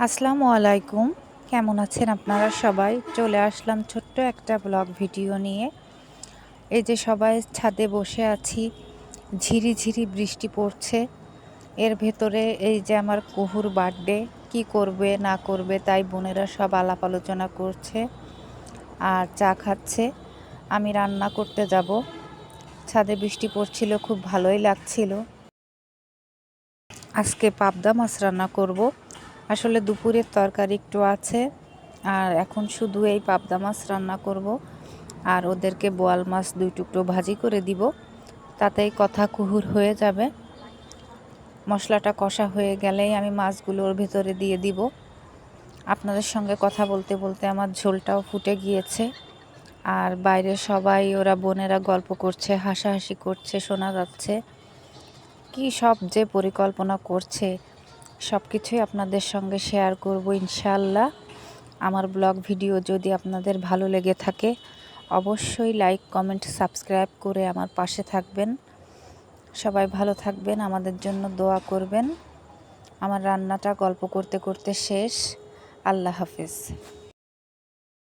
আসসালামু আলাইকুম। কেমন আছেন আপনারা সবাই? চলে আসলাম ছোট্ট একটা ব্লগ ভিডিও নিয়ে। এই যে সবাই ছাদে বসে আছি, ঝিরি ঝিরি বৃষ্টি পড়ছে। এর ভেতরে এই যে আমার কুহুর বার্থডে, কি করবে, না করবে, তাই বোনেরা সব আলাপ আলোচনা করছে আর চা খাচ্ছে। আমি রান্না করতে যাব। ছাদে বৃষ্টি পড়ছিল, খুব ভালোই লাগছিল। আজকে পাবদা মাছ রান্না করব। আসলে দুপুরের তরকারি একটু আছে, আর এখন শুধু এই পাবদা মাছ রান্না করব, আর ওদেরকে বোয়াল মাছ দুই টুকরো ভাজি করে দিব, তাতেই কথা কুহুর হয়ে যাবে। মশলাটা কষা হয়ে গেলেই আমি মাছগুলো ওর ভেতরে দিয়ে দিব। আপনাদের সঙ্গে কথা বলতে বলতে আমার ঝোলটাও ফুটে গিয়েছে, আর বাইরে সবাই ওরা বোনেরা গল্প করছে, হাসাহাসি করছে, শোনা যাচ্ছে, কি সব যে পরিকল্পনা করছে। সব কিছুই আপনাদের সঙ্গে শেয়ার করব ইনশাল্লাহ আমার ব্লগ ভিডিও যদি আপনাদের ভালো লেগে থাকে, অবশ্যই লাইক, কমেন্ট, সাবস্ক্রাইব করে আমার পাশে থাকবেন। সবাই ভালো থাকবেন, আমাদের জন্য দোয়া করবেন। আমার রান্নাটা গল্প করতে করতে শেষ। আল্লাহ হাফিজ।